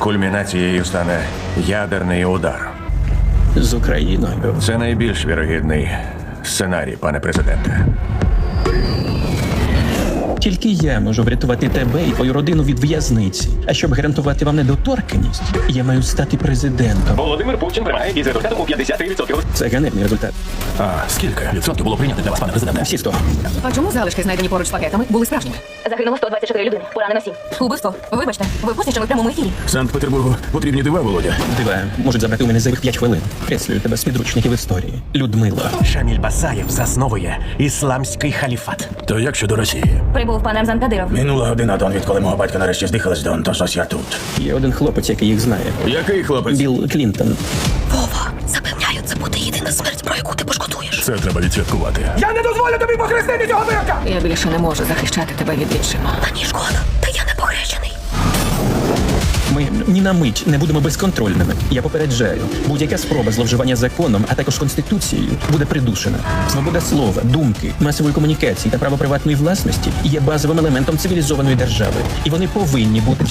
Кульмінацією стане ядерний удар. з Україною. Це найбільш вірогідний сценарій, пане президенте. Тільки я можу врятувати тебе і твою родину від в'язниці. А щоб гарантувати вам недоторканність, я маю стати президентом. Володимир Путін приймає із результатом у 53%. Це ганебний результат. А скільки відсотків було прийнято для вас, пане президенте? Всі сто. А чому залишки, знайдені поруч з пакетами, були справжніми? Загинуло 124 людини, поранено 7. Убивство. Вибачте, ви в прямому ефірі? Санкт-Петербургу потрібні дива, Володя. Дива можуть забрати у мене зайвих 5 хвилин. Креслюю тебе з підручників історії. Людмила. Шаміль Басаєв засновує ісламський халіфат. То як щодо Росії? Прибув пан Рамзан Кадиров. Минула година, Дон, відколи мого батька нарешті здихалась, Дон, то щось я тут. Є один хлопець, який їх знає. Який хлопець? Білл Клінтон. Вова, запевняю, це буде єдина смерть, про яку ти пошкодуєш. Це треба відсвяткувати. Я не дозволю тобі похрестити цього вирка! Я більше не можу захищати тебе від відчима. Мені шкода, та не похрещений. Ми ні на мить не будемо безконтрольними. Я попереджаю, будь-яка спроба зловживання законом, а також конституцією, буде придушена. Свобода слова, думки, масової комунікації та право приватної власності є базовим елементом цивілізованої держави, і вони повинні бути.